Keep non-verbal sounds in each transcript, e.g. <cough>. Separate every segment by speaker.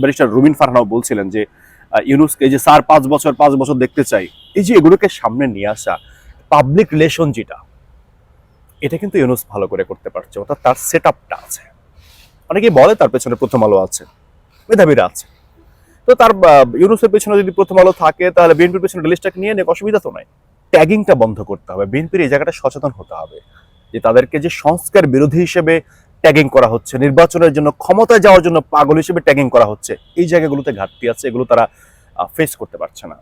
Speaker 1: Barrister রুমিন ফারহানাও বলছিলেন যে ইউনুসকে যে স্যার পাঁচ বছর পাঁচ বছর দেখতে চাই, এই যে এগুলোকে সামনে নিয়ে আসা পাবলিক রিলেশন যেটা, এটা কিন্তু ইউনুস ভালো করে করতে পারছে, অর্থাৎ তার সেট আপটা আছে। অনেকেই বলে তার পেছনে প্রথম আলো আছে, মেধাবীরা আছে। তো তার ইউনুসের পেছনে যদি প্রথম আলো থাকে, তাহলে বিএনপির পেছনে রিলিজটাকে নিয়ে নেক অসুবিধা তো নাই। ট্যাগিংটা বন্ধ করতে হবে। বিএনপির এই জায়গাটা সচেতন হতে হবে, যে তাদেরকে যে সংস্কার বিরোধী হিসেবে ট্যাগিং করা হচ্ছে। নির্বাচনের জন্য ক্ষমতায় যাওয়ার জন্য পাগল হিসেবে ট্যাগিং করা হচ্ছে। এই জায়গাগুলোতে ঘাটতি আছে, এগুলো তারা ফেস করতে পারছে না।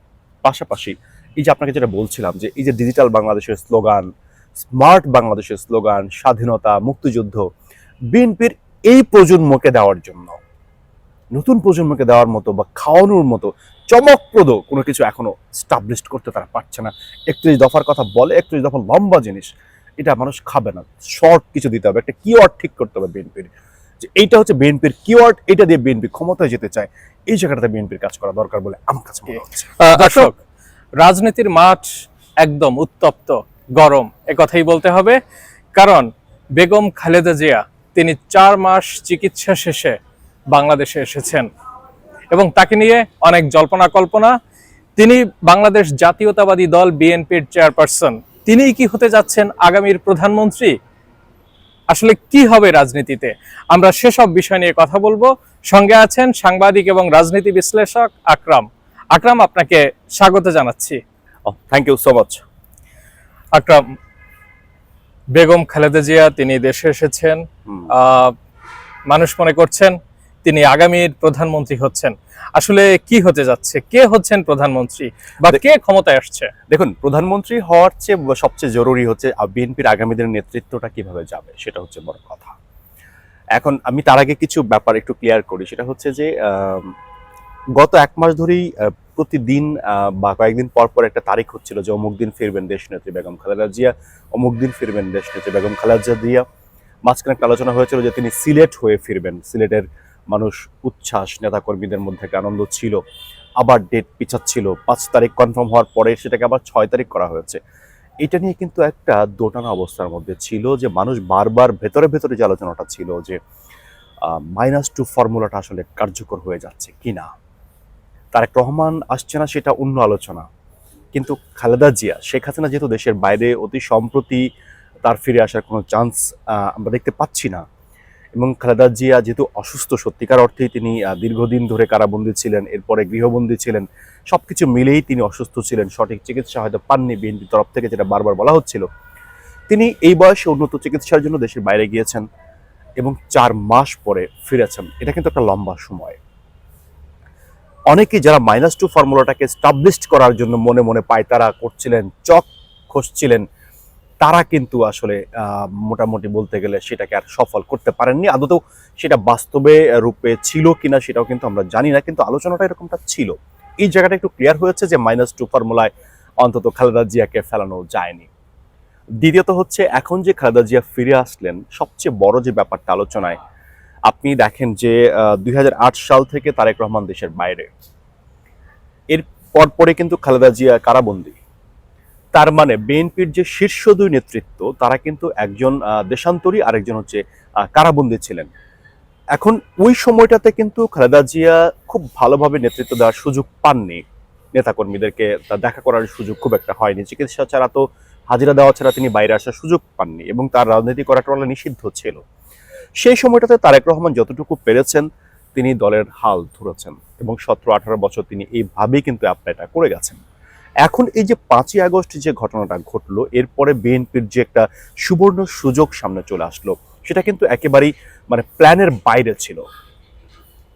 Speaker 1: পাশাপাশি এই যে আপনাকে যেটা বলছিলাম যে, এই যে ডিজিটাল বাংলাদেশের স্লোগান স্মার্ট বাংলাদেশের স্লোগান স্বাধীনতা, মুক্তিযুদ্ধ, বিএনপির এই প্রজন্মকে দেওয়ার জন্য, নতুন প্রজন্মকে দেওয়ার মতো বা খাওয়ানোর মতো চমকপ্রদ কোনো কিছু এখনও স্টাবলিশ করতে তারা পারছে না। একত্রিশ দফার কথা বলে, একত্রিশ দফা লম্বা জিনিস। এটা মানুষ খাবে না। শর্ট কিছু দিতে হবে একটা কিওয়ার্ড ঠিক করতে হবে বিএনপির যে এইটা হচ্ছে বিএনপির কিওয়ার্ড এটা দিয়ে বিএনপি ক্ষমতায় যেতে চায় এই জায়গাটাতে বিএনপির কাজ করা দরকার বলে আমার কাছে মনে হচ্ছে।
Speaker 2: দর্শক রাজনীতির মাঠ একদম উত্তপ্ত গরম কথাই বলতে হবে। কারণ বেগম খালেদা জিয়া তিনি চার মাস চিকিৎসা শেষে বাংলাদেশে এসেছেন। এবং তাকে নিয়ে অনেক জল্পনা কল্পনা। তিনি বাংলাদেশ জাতীয়তাবাদী দল বিএনপির চেয়ারপারসন তিনিই কি হতে যাচ্ছেন আগামীর প্রধানমন্ত্রী? আসলে কি হবে রাজনীতিতে? আমরা সেসব বিষয় নিয়ে কথা বলব। সঙ্গে আছেন সাংবাদিক এবং রাজনীতি বিশ্লেষক আকরাম। আকরাম আপনাকে স্বাগত জানাচ্ছি।
Speaker 1: Thank you so much
Speaker 2: Akram Begum Khaleda Zia তিনি দেশে এসেছেন। আহ, মানুষ মনে করছেন তিনি আগামীর প্রধানমন্ত্রী হচ্ছেন। আসলে কি হতে যাচ্ছে? কে হচ্ছেন প্রধানমন্ত্রী? বা কে ক্ষমতায় আসছে?
Speaker 1: দেখুন প্রধানমন্ত্রী হওয়ার চেয়ে সবচেয়ে জরুরি হচ্ছে বিএনপির আগামী দিনের নেতৃত্বটা কীভাবে যাবে সেটা হচ্ছে বড় কথা। এখন আমি তার আগে কিছু ব্যাপার একটু ক্লিয়ার করি সেটা হচ্ছে যে গত এক মাস ধরেই প্রতিদিন আহ, বা কয়েকদিন পর পর একটা তারিখ হচ্ছিল যে অমুক দিন ফিরবেন দেশ নেত্রী বেগম খালেদা জিয়া অমুক দিন ফিরবেন দেশ নেত্রী বেগম খালেদা জিয়া। মাঝখানে একটা আলোচনা হয়েছিল যে তিনি সিলেট হয়ে ফিরবেন সিলেটের মানুষ, উচ্ছ্বাস, নেতাকর্মীদের মধ্যে একটা আনন্দ ছিল। আবার ডেট পিছাচ্ছিল। পাঁচ তারিখ কনফার্ম হওয়ার পরে সেটাকে আবার ছয় তারিখ করা হয়েছে। এটা নিয়ে কিন্তু একটা দোটানা অবস্থার মধ্যে ছিল যে মানুষ বারবার ভেতরে ভেতরে যে আলোচনাটা ছিল যে মাইনাস টু ফর্মুলাটা আসলে কার্যকর হয়ে যাচ্ছে কিনা। তারেক রহমান আসছে না সেটা অন্য আলোচনা। কিন্তু খালেদা জিয়া, শেখ হাসিনা যেহেতু দেশের বাইরে, অতি সম্প্রতি তার ফিরে আসার কোনো চান্স আমরা দেখতে পাচ্ছি না। এবং খালেদা জিয়া যেহেতু অসুস্থ, সত্যিকার অর্থেই তিনি দীর্ঘদিন ধরে কারাবন্দী ছিলেন, এরপরে গৃহবন্দী ছিলেন সব কিছু মিলেই তিনি অসুস্থ ছিলেন। সঠিক চিকিৎসা হয়তো পাননি বিএনপির তরফ থেকে, যেটা বারবার বলা হচ্ছিল। তিনি এই বয়সে উন্নত চিকিৎসার জন্য দেশের বাইরে গিয়েছেন এবং চার মাস পরে ফিরেছেন। এটা কিন্তু একটা লম্বা সময়। অনেকেই যারা মাইনাস টু ফর্মুলাটাকে স্টাবলিশ করার জন্য মনে মনে পায়তারা করছিলেন, চক খসছিলেন তারা কিন্তু আসলে মোটামুটি বলতে গেলে সেটাকে আর সফল করতে পারেননি। আদতেও সেটা বাস্তবে রূপে ছিল কিনা সেটাও কিন্তু আমরা জানি না, কিন্তু আলোচনাটা এরকমটা ছিল। এই জায়গাটা একটু ক্লিয়ার হয়েছে যে মাইনাস টু ফর্মুলায় অন্তত খালেদা জিয়াকে ফেলানো যায়নি। দ্বিতীয়ত হচ্ছে, এখন যে খালেদা জিয়া ফিরে আসলেন, সবচেয়ে বড় যে ব্যাপারটা আলোচনায়, আপনি দেখেন যে দুই হাজার আট সাল থেকে তারেক রহমান দেশের বাইরে। এর পরপরে কিন্তু খালেদা জিয়া কারাবন্দী। তার মানে বিএনপির যে শীর্ষ দুই নেতৃত্ব, তারা কিন্তু একজন দেশান্তরী, আরেকজন হচ্ছে কারাবন্দী ছিলেন। এখন ওই সময়টাতে কিন্তু খালেদা জিয়া খুব ভালোভাবে নেতৃত্ব দেওয়ার সুযোগ পাননি। নেতাকর্মীদেরকে তা দেখা করার সুযোগ খুব একটা হয়নি। চিকিৎসা ছাড়া তো হাজিরা দেওয়া ছাড়া তিনি বাইরে আসার সুযোগ পাননি এবং তার রাজনীতি করাটা নিষিদ্ধ ছিল। সেই সময়টাতে তারেক রহমান যতটুকু পেরেছেন, তিনি দলের হাল ধরেছেন এবং সতেরো আঠারো বছর তিনি এইভাবেই কিন্তু অ্যাপ্লাইটা করে গেছেন। এখন এই যে পাঁচই আগস্ট যে ঘটনাটা ঘটলো, এরপরে বিএনপির যে একটা সুবর্ণ সুযোগ সামনে চলে আসলো, সেটা কিন্তু একেবারেই মানে প্ল্যানের বাইরে ছিল।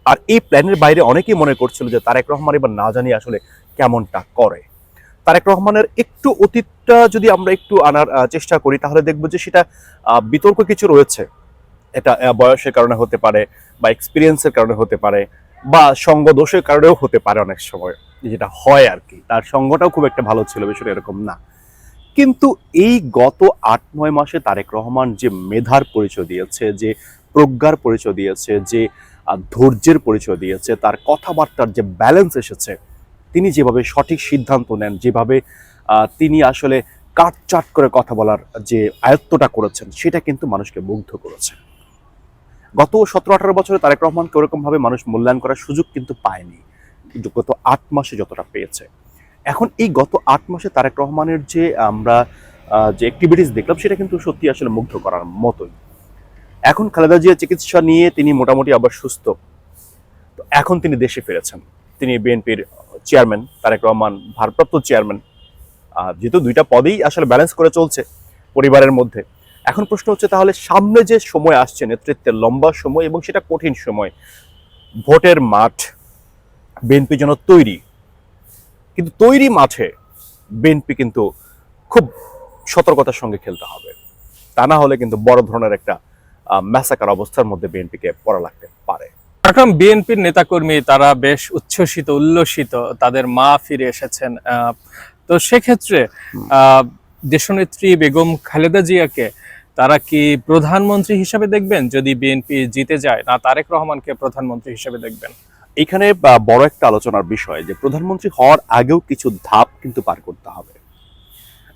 Speaker 1: আর এই প্ল্যানের বাইরে অনেকেই মনে করছিল যে তারেক রহমান এবার না জানি আসলে কেমনটা করে। তারেক রহমানের একটু অতীতটা যদি আমরা একটু আনার চেষ্টা করি, তাহলে দেখব যে সেটা বিতর্ক কিছু রয়েছে। এটা বয়সের কারণে হতে পারে বা এক্সপিরিয়েন্সের কারণে হতে পারে বা সঙ্গ দোষের কারণেও হতে পারে অনেক সময়। যেটা হয় আর কি তার সঙ্গটাও খুব একটা ভালো ছিল, বিষয়টা এরকম না। কিন্তু এই গত আট, নয় মাসে তারেক রহমান যে মেধার পরিচয় দিয়েছে, যে প্রজ্ঞার পরিচয় দিয়েছে, যে ধৈর্যের পরিচয় দিয়েছে, তার কথাবার্তার যে ব্যালেন্স এসেছে, তিনি যেভাবে সঠিক সিদ্ধান্ত নেন, যেভাবে তিনি আসলে কাটচাট করে কথা বলার যে আয়ত্তটা করেছেন, সেটা কিন্তু মানুষকে মুগ্ধ করেছে। গত সতেরো, আঠারো বছরে তারেক রহমানকে ওরকমভাবে মানুষ মূল্যায়ন করার সুযোগ কিন্তু পায়নি। গত আট মাসে যতটা পেয়েছে। এখন এই গত আট মাসে তারেক রহমানের যে আমরা যে অ্যাক্টিভিটিস দেখলাম, সেটা কিন্তু সত্যি আসলে মুগ্ধ করার মতোই। এখন খালেদা জিয়া চিকিৎসা নিয়ে তিনি মোটামুটি আবার সুস্থ। তো এখন তিনি দেশে ফিরেছেন। তিনি বিএনপির চেয়ারম্যান তারেক রহমান, ভারপ্রাপ্ত চেয়ারম্যান যেহেতু দুইটা পদেই আসলে ব্যালেন্স করে চলছে পরিবারের মধ্যে। এখন প্রশ্ন হচ্ছে, তাহলে সামনে যে সময় আসছে, নেতৃত্বের লম্বা সময় এবং সেটা কঠিন সময়, ভোটের মাঠ বিএনপি যেন তৈরি। কিন্তু তৈরি মাঠে বিএনপি কিন্তু খুব সতর্কতার সঙ্গে খেলতে হবে। তা না হলে কিন্তু বড় ধরনের একটা ম্যাসাকার অবস্থার মধ্যে বিএনপিকে পড়া লাগতে পারে।
Speaker 2: এখন বিএনপির নেতাকর্মী তারা বেশ উচ্ছ্বসিত উল্লসিত তাদের মা ফিরে এসেছেন আহ, তো সেক্ষেত্রে আহ, দেশনেত্রী বেগম খালেদা জিয়াকে তারা কি প্রধানমন্ত্রী হিসেবে দেখবেন? যদি বিএনপি জিতে যায় না তারেক রহমানকে প্রধানমন্ত্রী হিসেবে দেখবেন?
Speaker 1: এখানে বড় একটা আলোচনার বিষয় যে প্রধানমন্ত্রী হওয়ার আগেও কিছু ধাপ কিন্তু পার করতে হবে।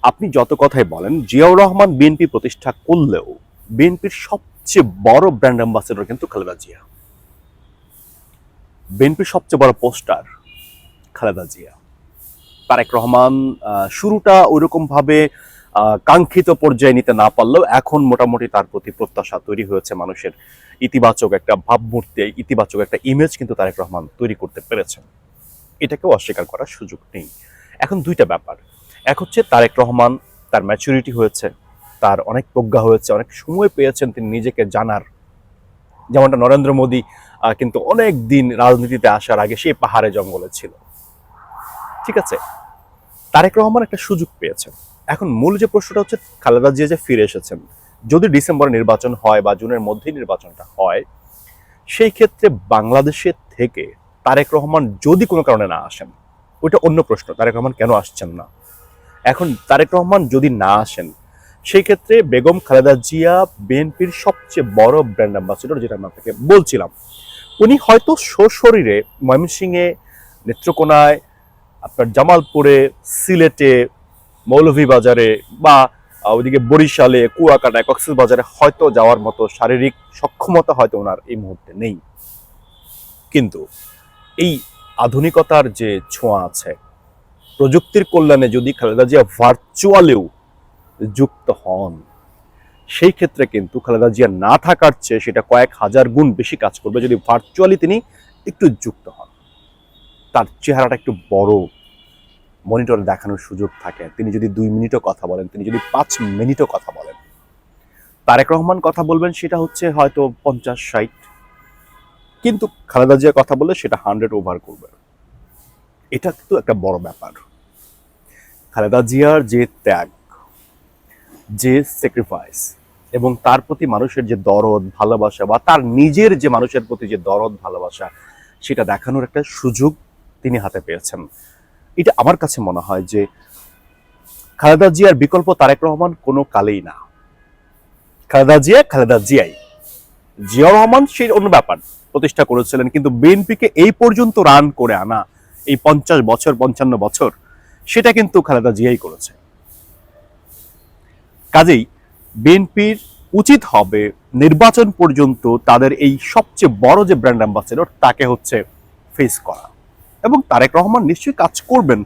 Speaker 1: আপনি যত কথাই বলেন জিয়াউর রহমান বিএনপি প্রতিষ্ঠা করলেও বিএনপির সবচেয়ে বড় ব্র্যান্ড অ্যাম্বাসেডর কিন্তু খালেদা জিয়া। বিএনপির সবচেয়ে বড় পোস্টার খালেদা জিয়া। তারেক রহমান শুরুটা ওইরকম ভাবে আহ, কাঙ্ক্ষিত পর্যায়ে নিতে না পারলেও এখন মোটামুটি তার প্রতি প্রত্যাশা তৈরি হয়েছে মানুষের। ইতিবাচক একটা ভাবমূর্তি, ইতিবাচক একটা ইমেজ কিন্তু তারেক রহমান তৈরি করতে পেরেছেন। এটাকেও অস্বীকার করার সুযোগ নেই। এখন দুইটা ব্যাপার। এক হচ্ছে তারেক রহমান তার ম্যাচুরিটি হয়েছে, তার অনেক প্রজ্ঞা হয়েছে, অনেক সময় পেয়েছেন তিনি নিজেকে জানার। যেমনটা নরেন্দ্র মোদী কিন্তু অনেক দিন রাজনীতিতে আসার আগে সেই পাহাড়ে জঙ্গলে ছিল। ঠিক আছে? তারেক রহমান একটা সুযোগ পেয়েছেন। এখন মূল যে প্রশ্নটা হচ্ছে, খালেদা জিয়া যে ফিরে এসেছেন, যদি ডিসেম্বরে নির্বাচন হয় বা জুনের মধ্যেই নির্বাচনটা হয়, সেই ক্ষেত্রে বাংলাদেশের থেকে তারেক রহমান যদি কোনো কারণে না আসেন, ওইটা অন্য প্রশ্ন, তারেক রহমান কেন আসছেন না? এখন তারেক রহমান যদি না আসেন, সেই ক্ষেত্রে বেগম খালেদা জিয়া বিএনপির সবচেয়ে বড় ব্র্যান্ড অ্যাম্বাসিডর যেটা আমি আপনাকে বলছিলাম, উনি হয়তো সশরীরে ময়মনসিংহে নেত্রকোনায়, আপনার জামালপুরে, সিলেটে মৌলভীবাজারে বা ওইদিকে বরিশালে কুয়াকাটায় কক্সবাজারে হয়তো যাওয়ার মতো শারীরিক সক্ষমতা হয়তো ওনার এই মুহূর্তে নেই। কিন্তু এই আধুনিকতার যে ছোঁয়া আছে, প্রযুক্তির কল্যাণে যদি খালেদা জিয়া ভার্চুয়ালেও যুক্ত হন, সেই ক্ষেত্রে কিন্তু খালেদা জিয়া না থাকার চেয়ে সেটা কয়েক হাজার গুণ বেশি কাজ করবে যদি ভার্চুয়ালি তিনি একটু যুক্ত হন। তার চেহারাটা একটু বড় মনিটরে দেখানোর সুযোগ থাকে। তিনি যদি দুই মিনিটও কথা বলেন, তিনি যদি পাঁচ মিনিটও কথা বলেন। তারেক রহমান কথা বলবেন সেটা হচ্ছে হয়তো পঞ্চাশ, ষাট। কিন্তু খালেদা জিয়া কথা বলে সেটা হান্ড্রেড ওভার করবে। এটা কিন্তু একটা বড় ব্যাপার। খালেদা জিয়ার যে ত্যাগ, যে স্যাক্রিফাইস এবং তার প্রতি মানুষের যে দরদ, ভালোবাসা বা তার নিজের যে মানুষের প্রতি যে দরদ, ভালোবাসা, সেটা দেখানোর একটা সুযোগ তিনি হাতে পেয়েছেন। এটা আমার কাছে মনে হয় যে খালেদা জিয়ার বিকল্প তারেক রহমান কোনো কালেই না। খালেদা জিয়া, খালেদা জিয়াই। জিয়া রহমান, সেই অন্য ব্যাপার প্রতিষ্ঠা করেছিলেন, কিন্তু বিএনপিকে এই পর্যন্ত রান করে আনা এই পঞ্চাশ বছর, পঞ্চান্ন বছর, সেটা কিন্তু খালেদা জিয়াই করেছে। কাজেই বিএনপির উচিত হবে নির্বাচন পর্যন্ত তাদের এই সবচেয়ে বড় যে ব্র্যান্ড অ্যাম্বাসেডর, তাকে হচ্ছে ফেস করা। এবং তারেক রহমান নিশ্চয়ই কাজ করবেন।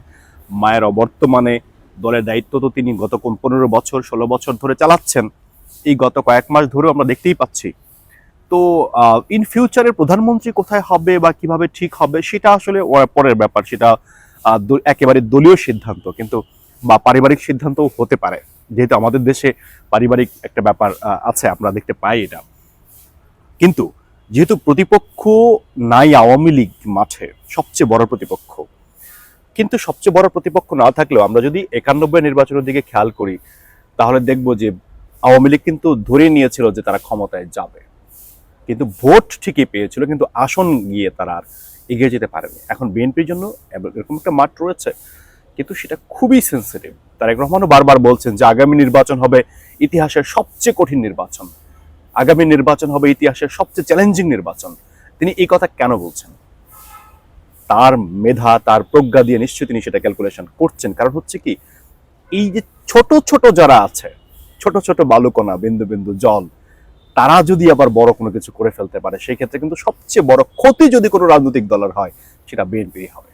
Speaker 1: মায়ের অবর্তমানে দলের দায়িত্ব তো তিনি গত পনেরো বছর, ষোলো বছর ধরে চালাচ্ছেন। এই গত কয়েক মাস ধরেও আমরা দেখতেই পাচ্ছি। তো ইন ফিউচারের প্রধানমন্ত্রী কোথায় হবে বা কীভাবে ঠিক হবে সেটা আসলে পরের ব্যাপার। সেটা একেবারে দলীয় সিদ্ধান্ত। কিন্তু, বা পারিবারিক সিদ্ধান্তও হতে পারে। যেহেতু আমাদের দেশে পারিবারিক একটা ব্যাপার আছে, আমরা দেখতে পাই এটা। কিন্তু যেহেতু প্রতিপক্ষ নাই আওয়ামী লীগ মাঠে, সবচেয়ে বড় প্রতিপক্ষ। কিন্তু সবচেয়ে বড় প্রতিপক্ষ না থাকলেও আমরা যদি একানব্বই নির্বাচনের দিকে খেয়াল করি, তাহলে দেখব যে আওয়ামী লীগ কিন্তু ধরে নিয়েছিল যে তারা ক্ষমতায় যাবে। কিন্তু ভোট ঠিকই পেয়েছিল, কিন্তু আসন গিয়ে তারা আর এগিয়ে যেতে পারেনি। এখন বিএনপির জন্য এরকম একটা মাঠ রয়েছে, কিন্তু সেটা খুবই সেন্সিটিভ তারেক রহমানও বারবার বলছেন যে আগামী নির্বাচন হবে ইতিহাসের সবচেয়ে কঠিন নির্বাচন। আগামী নির্বাচন হবে ইতিহাসের সবচেয়ে চ্যালেঞ্জিং নির্বাচন। তিনি এই কথা কেন বলছেন? তার মেধা, তার প্রজ্ঞা দিয়ে নিশ্চয়ই তিনি সেটা ক্যালকুলেশন করছেন। কারণ হচ্ছে কি, এই যে ছোট ছোট যারা আছে, ছোট ছোট বালুকণা, বিন্দু বিন্দু, জল, তারা যদি আবার বড় কোনো কিছু করে ফেলতে পারে, সেই ক্ষেত্রে কিন্তু সবচেয়ে বড় ক্ষতি যদি কোনো রাজনৈতিক দলের হয়, সেটা বিএনপি হবে।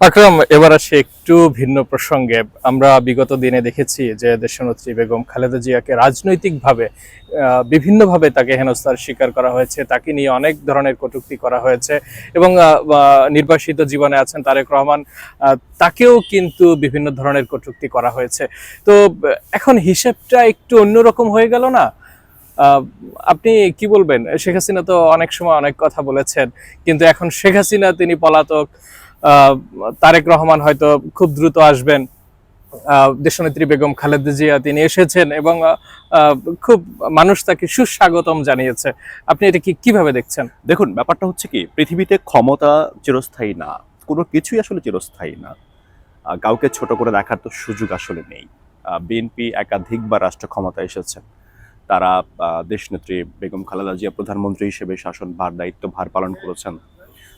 Speaker 2: আকরাম, এবার আসে একটু ভিন্ন প্রসঙ্গে। আমরা বিগত দিনে দেখেছি যে দেশনেত্রী বেগম খালেদা জিয়াকে রাজনৈতিকভাবে বিভিন্নভাবে তাকে হেনস্থার শিকার করা হয়েছে। তাকে নিয়ে অনেক ধরনের কটূক্তি করা হয়েছে এবং নির্বাসিত জীবনে আছেন তারেক রহমান। তাকেও কিন্তু বিভিন্ন ধরনের কটূক্তি করা হয়েছে। তো, এখন হিসেবটা একটু অন্যরকম হয়ে গেল না? আপনি কি বলবেন? শেখ হাসিনা তো অনেক সময় অনেক কথা বলেছেন, কিন্তু এখন শেখ হাসিনা, তিনি পলাতক তারেক রহমান হয়তো খুব দ্রুত আসবেন। দেশনেত্রী বেগম খালেদা জিয়া তিনি এসেছেন এবং খুব মানুষ তাকে সুস্বাগতম জানিয়েছে। আপনি এটা কি, কীভাবে দেখছেন?
Speaker 1: দেখুন, ব্যাপারটা হচ্ছে কি, পৃথিবীতে ক্ষমতা চিরস্থায়ী না, কোনো কিছুই আসলে চিরস্থায়ী না। কাউকে ছোট করে দেখার তো সুযোগ আসলে নেই। বিএনপি একাধিকবার রাষ্ট্র ক্ষমতা এসেছেন তারা দেশনেত্রী বেগম খালেদা জিয়া প্রধানমন্ত্রী হিসেবে শাসন ভার দায়িত্ব ভার পালন করেছেন।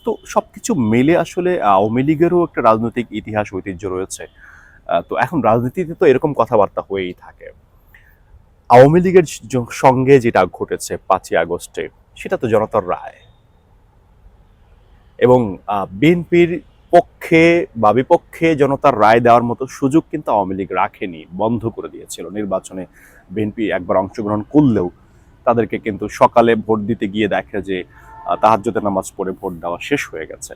Speaker 1: তো সবকিছু মিলে আসলে আওয়ামী লীগেরও একটা রাজনৈতিক ইতিহাস, ঐতিহ্য রয়েছে। তো এখন রাজনীতিতে তো এরকম কথাবার্তা হয়েই থাকে। আওয়ামী লীগের সঙ্গে যেটা ঘটেছে পাঁচই আগস্টে, সেটা তো জনতার রায়। এবং বিএনপির পক্ষে বা বিপক্ষে জনতার রায় দেওয়ার মতো সুযোগ কিন্তু আওয়ামী লীগ রাখেনি, বন্ধ করে দিয়েছিল। নির্বাচনে বিএনপি একবার অংশগ্রহণ করলেও তাদেরকে কিন্তু সকালে ভোট দিতে গিয়ে দেখে যে তাহাজ্যতের নামাজ পড়ে ভোট দেওয়া শেষ হয়ে গেছে।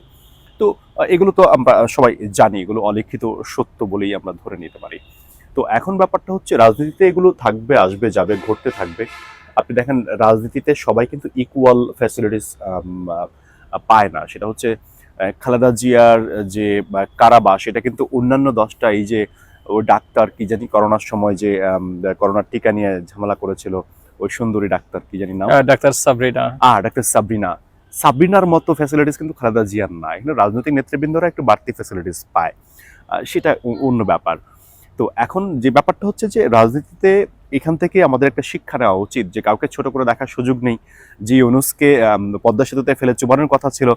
Speaker 1: তো এগুলো তো আমরা সবাই জানি, এগুলো অলিখিত সত্য বলেই আমরা ধরে নিতে পারি। তো এখন ব্যাপারটা হচ্ছে, রাজনীতিতে এগুলো থাকবে, আসবে, যাবে, ঘটতে থাকবে। আপনি দেখেন, রাজনীতিতে সবাই কিন্তু ইকুয়াল ফ্যাসিলিটিস পায় না। সেটা হচ্ছে খালেদা জিয়ার যে কারাবাস, সেটা কিন্তু অন্যান্য দশটা, এই যে, ও ডাক্তার কি জানি করোনার সময় যে করোনার টিকা নিয়ে ঝামেলা করেছিল ওই সুন্দরী ডাক্তার কি জানি নাম?
Speaker 2: ডাক্তার সাবরিনা।
Speaker 1: আ ডাক্তার সাবরিনা। সাবরিনার মতো ফ্যাসিলিটিস কিন্তু খালেদা জিয়ার না এখানে রাজনৈতিক নেতৃবৃন্দরা একটু বাড়তি ফ্যাসিলিটিস পায়। সেটা অন্য ব্যাপার। তো এখন যে ব্যাপারটা হচ্ছে যে রাজনীতিতে এখান থেকে আমাদের একটা শিক্ষা নেওয়া উচিত যে কাউকে ছোট করে দেখার সুযোগ নেই। যে ইউনুসকে পদ্মা সেতুতে ফেলে চুবানোর কথা ছিল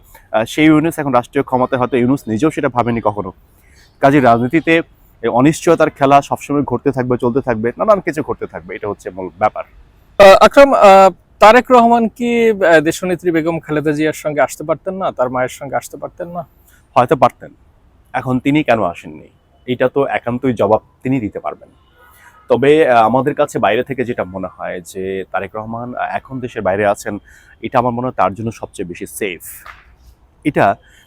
Speaker 1: সেই ইউনুস এখন রাষ্ট্রীয় ক্ষমতায় হয়তো ইউনুস নিজেও সেটা ভাবেনি কখনো। কাজে রাজনীতিতে অনিশ্চয়তার খেলা সবসময় ঘটতে থাকবে চলতে থাকবে নানান কিছু ঘটতে থাকবে এটা হচ্ছে মূল ব্যাপার।
Speaker 2: আকরাম তারেক রহমান কি দেশনেত্রী বেগম খালেদা জিয়ার সঙ্গে আসতে পারতেন না? তার মায়ের সঙ্গে আসতে পারতেন না?
Speaker 1: হয়তো পারতেন। এখন তিনি কেন আসেননি? এটা তো একান্তই জবাব তিনি দিতে পারবেন। তবে আমাদের কাছে বাইরে থেকে যেটা মনে হয় যে, তারেক রহমান এখন দেশের বাইরে আছেন, এটা আমার মনে হয় তার জন্য সবচেয়ে বেশি সেফ এটা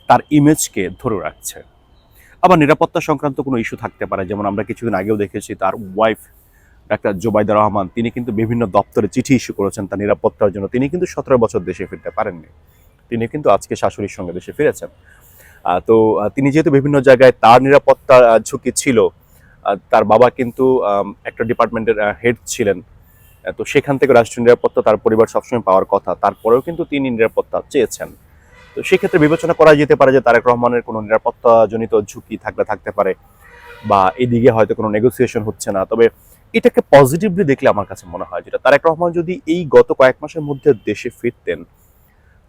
Speaker 1: তার ইমেজকে ধরে রাখছে। আবার নিরাপত্তা সংক্রান্ত কোনো ইস্যু থাকতে পারে, যেমন আমরা কিছুদিন আগেও দেখেছি তার ওয়াইফ ডাক্তার জোবাইদা রহমান, তিনি কিন্তু বিভিন্ন দপ্তরে চিঠি ইস্যু করেছেন তার নিরাপত্তার জন্য। তিনি কিন্তু সতেরো বছর দেশে ফিরতে পারেননি। তিনি কিন্তু আজকে শাশুড়ির সঙ্গে দেশে ফিরেছেন। তো তিনি যেহেতু বিভিন্ন জায়গায় তার নিরাপত্তা ঝুঁকি ছিল তার বাবা কিন্তু একটা ডিপার্টমেন্টের হেড ছিলেন। তো সেখান থেকে রাষ্ট্রীয় নিরাপত্তা তার পরিবার সবসময় পাওয়ার কথা। তারপরেও কিন্তু তিনি নিরাপত্তা চেয়েছেন। তো সেক্ষেত্রে বিবেচনা করা যেতে পারে যে তারেক রহমানের কোনো নিরাপত্তাজনিত ঝুঁকি থাকলে থাকতে পারে, বা এদিকে হয়তো কোনো নেগোসিয়েশন হচ্ছে না। তবে এটাকে পজিটিভলি দেখলে আমার কাছে মনে হয় যেটা তারেক রহমান যদি এই গত কয়েক মাসের মধ্যে দেশে ফিরতেন,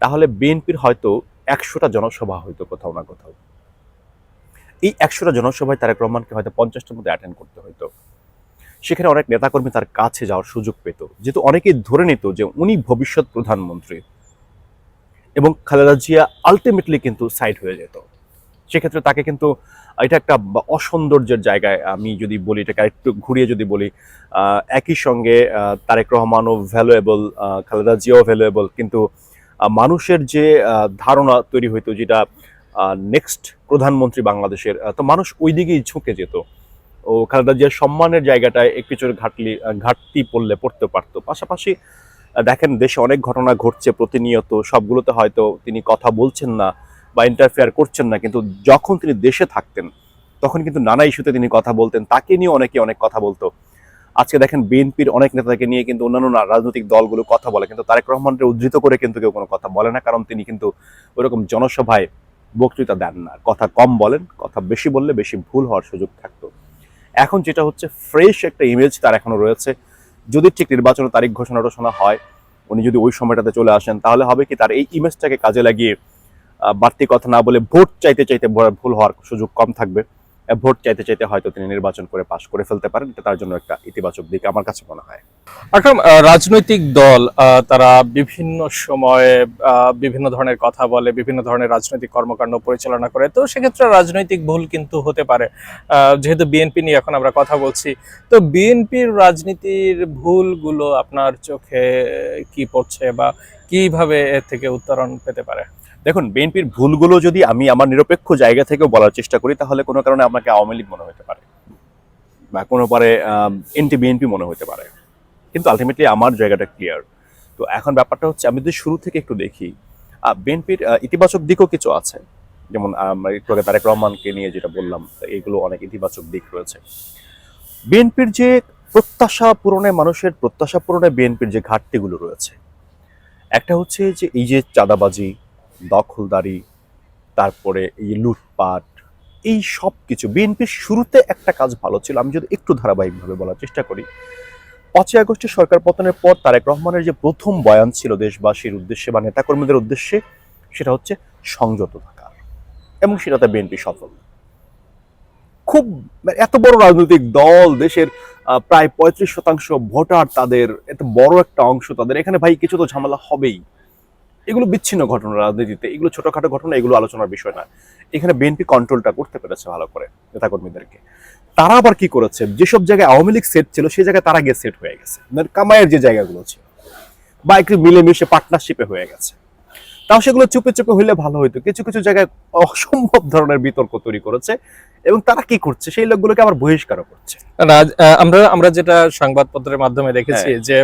Speaker 1: তাহলে বিএনপির হয়তো একশোটা জনসভা হয়তো কোথাও না কোথাও। এই একশোটা জনসভায় তারেক রহমানকে হয়তো পঞ্চাশটার মধ্যে অ্যাটেন্ড করতে হতো সেখানে অনেক নেতাকর্মী তার কাছে যাওয়ার সুযোগ পেত। যেহেতু অনেকেই ধরে নিত যে উনি ভবিষ্যৎ প্রধানমন্ত্রী। এবং খালেদা জিয়া আলটিমেটলি কিন্তু সাইড হয়ে যেত। সেক্ষেত্রে তাকে কিন্তু এটা একটা অসৌন্দর্যের জায়গায় আমি যদি বলি, এটাকে একটু ঘুরিয়ে যদি বলি একই সঙ্গে তারেক রহমানও ভ্যালুয়েবল খালেদা জিয়াও ভ্যালুয়েবল কিন্তু মানুষের যে ধারণা তৈরি হইতো যেটা নেক্সট প্রধানমন্ত্রী বাংলাদেশের তো মানুষ ওই দিকেই ঝুঁকে যেত। ও খালেদা জিয়ার সম্মানের জায়গাটায় চোর ঘাটলি ঘাটতি পড়লে, পড়তে পারতো। পাশাপাশি দেখেন, দেশে অনেক ঘটনা ঘটছে প্রতিনিয়ত, সবগুলোতে হয়তো তিনি কথা বলছেন না। বা ইন্টারফেয়ার করছেন না, কিন্তু যখন তিনি দেশে থাকতেন, তখন কিন্তু নানা ইস্যুতে তিনি কথা বলতেন। তাকে নিয়ে অনেকে অনেক কথা বলতো। আজকে দেখেন বিএনপির অনেক নেতাকে নিয়ে কিন্তু অন্যান্য রাজনৈতিক দলগুলো কথা বলে, কিন্তু তারেক রহমানকে উদ্ধৃত করে কিন্তু কেউ কোনো কথা বলে না, কারণ তিনি কিন্তু ওরকম জনসভায় বক্তৃতা দেন না। কথা কম বলেন, কথা বেশি বললে বেশি ভুল হওয়ার সুযোগ থাকতো। এখন যেটা হচ্ছে ফ্রেশ একটা ইমেজ তার এখনও রয়েছে। যদি ঠিক নির্বাচনের তারিখ ঘোষণা টোষণা হয়, উনি যদি ওই সময়টাতে চলে আসেন, তাহলে হবে কি, তার এই ইমেজটাকে কাজে লাগিয়ে বাড়তি কথা না বলে ভোট চাইতে চাইতে ভুল হওয়ার সুযোগ কম থাকবে। ভোট চাইতে চাইতে হয়তো তিনি নির্বাচন করে পাশ করে ফেলতে পারেন, এটা তার জন্য একটা ইতিবাচক দিক আমার কাছে মনে হয়।
Speaker 2: আকরাম রাজনৈতিক দল তারা বিভিন্ন সময়ে বিভিন্ন ধরনের কথা বলে, বিভিন্ন ধরনের রাজনৈতিক কর্মকাণ্ড পরিচালনা করে, তো সেক্ষেত্রে রাজনৈতিক ভুল কিন্তু হতে পারে। যেহেতু বিএনপি নিয়ে এখন আমরা কথা বলছি, তো বিএনপির রাজনীতির ভুলগুলো আপনার চোখে কি পড়ছে বা কীভাবে এর থেকে উত্তরণ পেতে পারে?
Speaker 1: দেখুন বিএনপির ভুলগুলো যদি আমি আমার নিরপেক্ষ জায়গা থেকেও বলার চেষ্টা করি, তাহলে কোনো কারণে আপনাকে আওয়ামী লীগ মনে হতে পারে। বা কোনো পারে এনটি বিএনপি মনে হতে পারে। কিন্তু আলটিমেটলি আমার জায়গাটা ক্লিয়ার তো এখন ব্যাপারটা হচ্ছে, আমি যদি শুরু থেকে একটু দেখি বিএনপির ইতিবাচক দিকও কিছু আছে। যেমন একটু আগে তারেক রহমানকে নিয়ে যেটা বললাম এগুলো অনেক ইতিবাচক দিক রয়েছে। বিএনপির যে প্রত্যাশা পূরণে, মানুষের প্রত্যাশা পূরণে বিএনপির যে ঘাটতিগুলো রয়েছে, একটা হচ্ছে যে এই যে চাঁদাবাজি দখলদারি, তারপরে এই লুটপাট, এই সব কিছু। বিএনপির শুরুতে একটা কাজ ভালো ছিল, আমি যদি একটু ধারাবাহিকভাবে বলার চেষ্টা করি পাঁচই আগস্টের সরকার পতনের পর তারেক রহমানের যে প্রথম বয়ান ছিল দেশবাসীর উদ্দেশ্যে বা নেতাকর্মীদের উদ্দেশ্যে, সেটা হচ্ছে সংযত থাকা। এবং সেটাতে বিএনপি সফল। খুব মানে এত বড় রাজনৈতিক দল, দেশের প্রায় পঁয়ত্রিশ শতাংশ ভোটার তাদের, এত বড় একটা অংশ তাদের। এখানে ভাই কিছু তো ঝামেলা হবেই। এগুলো বিচ্ছিন্ন ঘটনা রাজনীতিতে। এগুলো ছোটখাটো ঘটনা, এগুলো আলোচনার বিষয় না। এখানে বিএনপি কন্ট্রোলটা করতে পেরেছে ভালো করে নেতাকর্মীদেরকে। তারা আবার কি করেছে? যেসব জায়গায় আওয়ামী লীগ সেট ছিল, সেই জায়গায় তারা গিয়ে সেট হয়ে গেছে। মানে কামাইয়ের যে জায়গাগুলো ছিল, বা একটু মিলেমিশে পার্টনারশিপে হয়ে গেছে। তাও সেগুলো চুপে চুপে হইলে ভালো হইতো। কিছু কিছু জায়গায় অসম্ভব ধরনের বিতর্ক তৈরি করেছে। এবং তারা কি করছে? সেই লোকগুলোকে আবার বহিষ্কার করছে।
Speaker 2: আমরা আমরা যেটা সংবাদপত্রের মাধ্যমে দেখেছি
Speaker 1: হ্যাঁ।
Speaker 2: যে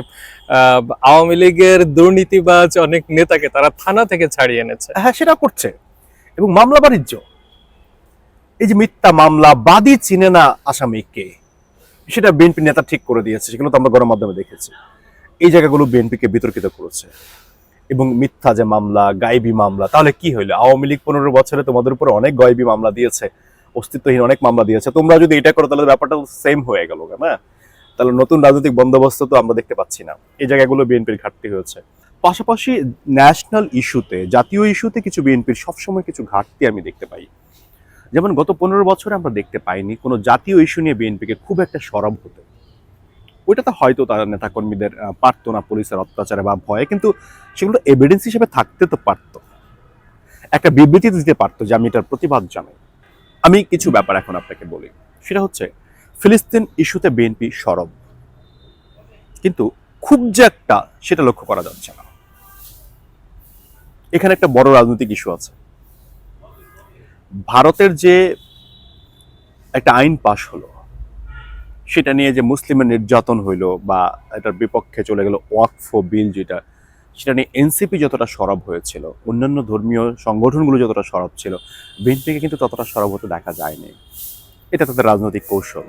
Speaker 2: আওয়ামী লীগের দুর্নীতিবাজ অনেক নেতাকে তারা থানা থেকে ছাড়িয়ে এনেছে।
Speaker 1: হ্যাঁ সেটা করছে। এবং মামলা বাণিজ্য। এই যে মিথ্যা মামলা বাদী চিনে না আসামিকে। সেটা বিএনপি নেতা ঠিক করে দিয়েছে সেগুলো তো আমরা গণমাধ্যমে দেখেছি। এই জায়গাগুলো বিএনপিকে বিতর্কিত করেছে। এবং মিথ্যা যে মামলা গায়েবী মামলা তাহলে কি হইল? আওয়ামী লীগ পনেরো বছরে তোমাদের উপরে অনেক গায়েবী মামলা দিয়েছে। অস্তিত্বহীন অনেক মামলা দিয়েছে। তোমরা যদি এটা করো, তাহলে ব্যাপারটা সেম হয়ে গেল না তাহলে নতুন রাজনৈতিক বন্দোবস্ত তো আমরা দেখতে পাচ্ছি না। এই জায়গাগুলো বিএনপির ঘাটতি হয়েছে। পাশাপাশি ন্যাশনাল ইস্যুতে জাতীয় ইস্যুতে কিছু বিএনপির সবসময় কিছু ঘাটতি আমি দেখতে পাই। যেমন গত পনেরো বছরে আমরা দেখতে পাইনি কোনো জাতীয় ইস্যু নিয়ে বিএনপিকে খুব একটা সরব হতে। ওইটাতে হয়তো তারা নেতাকর্মীদের পারতো না পুলিশের অত্যাচারে বা ভয়ে, কিন্তু সেগুলো এভিডেন্স হিসেবে থাকতে তো পারতো। একটা বিবৃতি দিতে পারতো যে আমি এটার প্রতিবাদ জানাই। আমি কিছু ব্যাপার এখন আপনাকে বলি। সেটা হচ্ছে, ফিলিস্তিন ইস্যুতে বিএনপি সরব। কিন্তু খুব যে একটা, সেটা লক্ষ্য করা যাচ্ছে না। এখানে একটা বড় রাজনৈতিক ইস্যু আছে। ভারতের যে একটা আইন পাশ হলো, সেটা নিয়ে যে মুসলিমের নির্যাতন হইল বা এটার বিপক্ষে চলে গেল ওয়াকফ বিল যেটা সেটা নিয়ে এনসিপি যতটা সরব হয়েছিল, অন্যান্য ধর্মীয় সংগঠনগুলো যতটা সরব ছিল বিএনপিকে কিন্তু ততটা সরব হতে দেখা যায়নি। এটা তাদের রাজনৈতিক কৌশল।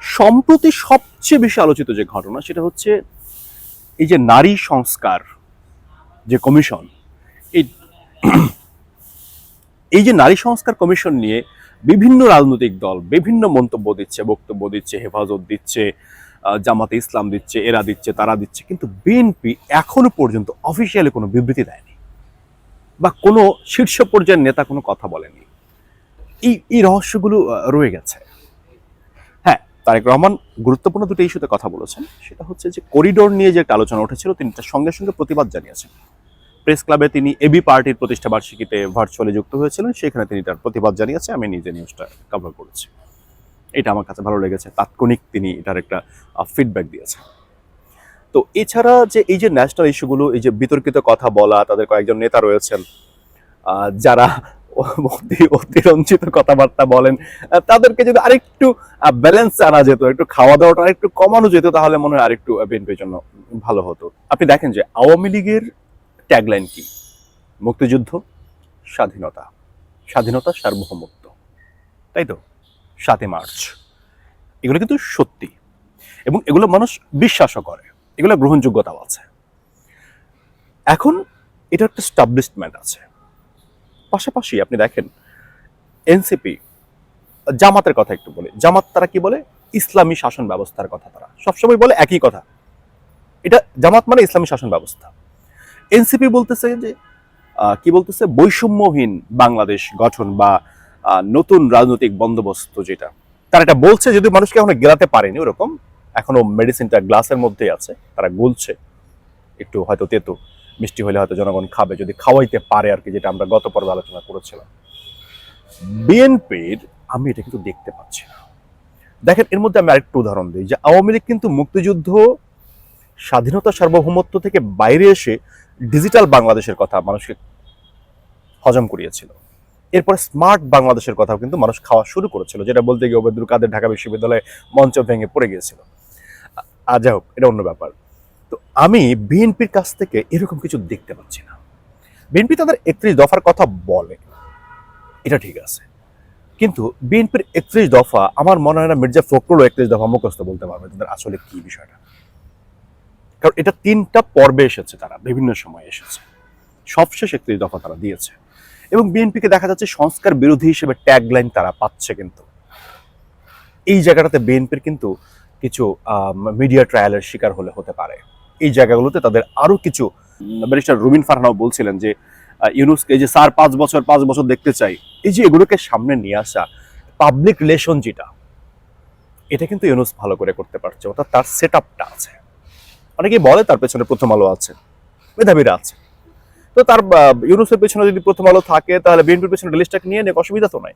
Speaker 1: সম্প্রতি সবচেয়ে বেশি আলোচিত যে ঘটনা, সেটা হচ্ছে এই যে নারী সংস্কার যে কমিশন, এই <clears throat> এই যে নারী সংস্কার কমিশন নিয়ে বিভিন্ন রাজনৈতিক দল বিভিন্ন মন্তব্য দিচ্ছে, বক্তব্য দিচ্ছে, হেফাজত দিচ্ছে জামাতে ইসলাম দিচ্ছে, এরা দিচ্ছে, তারা দিচ্ছে, কিন্তু বিএনপি এখনও পর্যন্ত অফিসিয়ালি কোনো বিবৃতি দেয়নি বা কোনো শীর্ষ পর্যায়ের নেতা কোনো কথা বলেনি। এই এই রহস্যগুলো রয়ে গেছে। হ্যাঁ তারেক রহমান গুরুত্বপূর্ণ দুটো ইস্যুতে কথা বলেছেন। সেটা হচ্ছে যে করিডোর নিয়ে যে একটা আলোচনা উঠেছিল, তিনি তার সঙ্গে সঙ্গে প্রতিবাদ জানিয়েছেন। প্রেস ক্লাবে তিনি এবি পার্টির প্রতিষ্ঠা বার্ষিকীতে ভার্চুয়ালি যুক্ত হয়েছিলেন, সেখানে তিনি তার প্রতিবাদ জানিয়েছে আমি নিজে নিউজটা কভার করেছি। এটা আমার কাছে ভালো লেগেছে। তাৎক্ষণিক তিনি এটার একটা ফিডব্যাক দিয়েছেন। তো এছাড়া যে এই যে ন্যাশনাল ইস্যুগুলো এই যে বিতর্কিত কথা বলা, তাদের কয়েকজন নেতা রয়েছেন যারা অতিরঞ্জিত কথাবার্তা বলেন তাদেরকে যদি আরেকটু ব্যালেন্স আনা যেত, একটু খাওয়া দাওয়াটা আরেকটু কমানো যেত, তাহলে মনে হয় আরেকটু বিএনপির জন্য ভালো হতো। আপনি দেখেন যে আওয়ামী লীগের ট্যাগলাইন কি? মুক্তিযুদ্ধ, স্বাধীনতা। স্বাধীনতা সার্বভৌমত্ব। তাই তো? সাতই মার্চ। এগুলো কিন্তু সত্যি। এবং এগুলো মানুষ বিশ্বাসও করে। এগুলো গ্রহণযোগ্যতাও আছে। এখন এটা একটা স্টাবলিশমেন্ট আছে। পাশাপাশি আপনি দেখেন এনসিপি জামাতের কথা একটু বলে। জামাত তারা কি বলে? ইসলামী শাসন ব্যবস্থার কথা তারা। সবসময় বলে একই কথা। এটা জামাত মানে ইসলামী শাসন ব্যবস্থা। এনসিপি বলতেছে যে কি বলতেছে? বৈষম্যহীন বাংলাদেশ গঠন বা নতুন রাজনৈতিক বন্দোবস্ত যেটা। তারা এটা বলছে যদি মানুষকে এখনও গেলাতে পারেনি ওরকম। এখনও মেডিসিনটা গ্লাসের মধ্যে আছে, তারা গুলছে। একটু হয়তো তেতো, মিষ্টি হলে হয়তো জনগণ খাবে, যদি খাওয়াইতে পারে আর কি, যেটা আমরা গত পর্বে আলোচনা করেছিলাম। বিএনপির আমি এটা কিন্তু দেখতে পাচ্ছি না। দেখেন, এর মধ্যে আমি আরেকটু উদাহরণ দিই, যে আওয়ামী লীগ কিন্তু মুক্তিযুদ্ধ, স্বাধীনতা সার্বভৌমত্ব থেকে বাইরে এসে ডিজিটাল বাংলাদেশের কথা মানুষকে হজম করিয়েছিল। এরপরে স্মার্ট বাংলাদেশের কথাও কিন্তু মানুষ খাওয়া শুরু করেছিল, যেটা বলতে গিয়ে ওবেদুল কাদের ঢাকা বিশ্ববিদ্যালয়ে মঞ্চ ভেঙে পড়ে গিয়েছিল। আজ যাই হোক এটা অন্য ব্যাপার। তো আমি বিএনপির কাছ থেকে এরকম কিছু দেখতে পাচ্ছি না। বিএনপি তাদের একত্রিশ দফার কথা বলে, এটা ঠিক আছে। কিন্তু বিএনপির একত্রিশ দফা, আমার মনে হয় না মির্জা ফখরুল একত্রিশ দফা মুখস্থ বলতে পারবে তাদের আসলে কি বিষয়টা। কারণ এটা তিনটা পর্বে এসেছে তারা, বিভিন্ন সময় এসেছে। সবশেষ একত্রিশ দফা তারা দিয়েছে। এবং বিএনপিকে দেখা যাচ্ছে সংস্কার বিরোধী হিসেবে ট্যাগলাইন তারা পাচ্ছে কিন্তু। এই জায়গাটাতে বিএনপির কিন্তু কিছু মিডিয়া ট্রায়ালের শিকার হলে হতে পারে। এই জায়গাগুলোতে তাদের আরও কিছু, ব্যারিস্টার রুবিন ফারহানাও বলছিলেন যে ইউনুসকে যে স্যার পাঁচ বছর পাঁচ বছর দেখতে চাই, এই যে এগুলোকে সামনে নিয়ে আসা পাবলিক রিলেশন যেটা, এটা কিন্তু ইউনুস ভালো করে করতে পারছে, অর্থাৎ তার সেট আপটা আছে। অনেকেই বলে তার পেছনে প্রথম আলো আছে, মেধাবীরা আছে। তো তার ইউনুসের পেছনে যদি প্রথম আলো থাকে, তাহলে বিএনপির পেছনে রিলিজটাকে নিয়ে নেক, অসুবিধা তো নাই।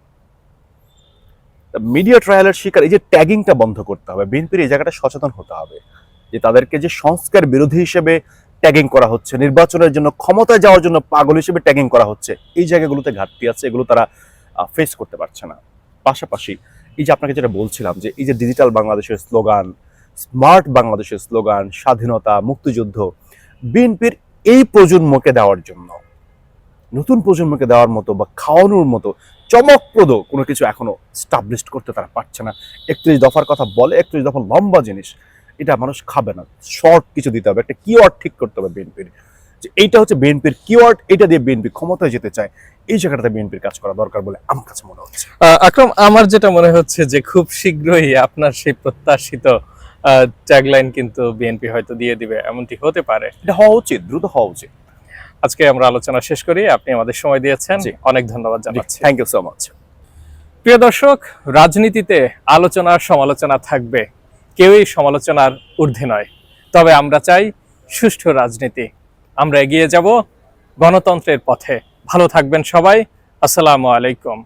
Speaker 1: মিডিয়া ট্রায়ালের শিকার, এই যে ট্যাগিংটা বন্ধ করতে হবে, বিএনপির এই জায়গাটা সচেতন হতে হবে, যে তাদেরকে যে সংস্কার বিরোধী হিসেবে ট্যাগিং করা হচ্ছে, নির্বাচনের জন্য, ক্ষমতায় যাওয়ার জন্য পাগল হিসেবে ট্যাগিং করা হচ্ছে, এই জায়গাগুলোতে ঘাটতি আছে, এগুলো তারা ফেস করতে পারছে না। পাশাপাশি, এই যে আপনাকে যেটা বলছিলাম যে, এই যে ডিজিটাল বাংলাদেশের স্লোগান স্মার্ট বাংলাদেশের স্লোগান স্বাধীনতা, মুক্তিযুদ্ধ, বিএনপির এই প্রজন্মকে দেওয়ার জন্য। নতুন প্রজন্মকে দেওয়ার মতো বা খাওয়ানোর মতো চমকপ্রদ কোনো কিছু এখনও স্টাবলিশ করতে তারা পারছে না। একত্রিশ দফার কথা বলে, একত্রিশ দফা লম্বা জিনিস, এটা মানুষ খাবে না। শর্ট কিছু দিতে হবে, একটা কিওয়ার্ড ঠিক করতে হবে বিএনপির যে এইটা হচ্ছে বিএনপির কিওয়ার্ড এটা দিয়ে বিএনপি ক্ষমতায় যেতে চায়, এই জায়গাটাতে বিএনপির কাজ করা দরকার বলে আমার কাছে মনে হচ্ছে।
Speaker 2: আকরাম, আমার যেটা মনে হচ্ছে যে খুব শীঘ্রই আপনার সেই প্রত্যাশিত ট্যাগলাইন কিন্তু বিএনপি হয়তো দিয়ে দিবে এমনটি হতে পারে।
Speaker 1: এটা হওয়া উচিত দ্রুত হওয়া উচিত।
Speaker 2: আজকে আমরা আলোচনা শেষ করি আপনি আমাদের সময় দিয়েছেন। অনেক ধন্যবাদ জানাচ্ছি।
Speaker 1: থ্যাংক ইউ সো মাচ
Speaker 2: প্রিয় দর্শক রাজনীতিতে আলোচনা সমালোচনা থাকবে কেউই সমালোচনার ঊর্ধ্বে নয়। তবে আমরা চাই সুষ্ঠু রাজনীতি। আমরা এগিয়ে যাব গণতন্ত্রের পথে। ভালো থাকবেন সবাই। আসসালামু আলাইকুম।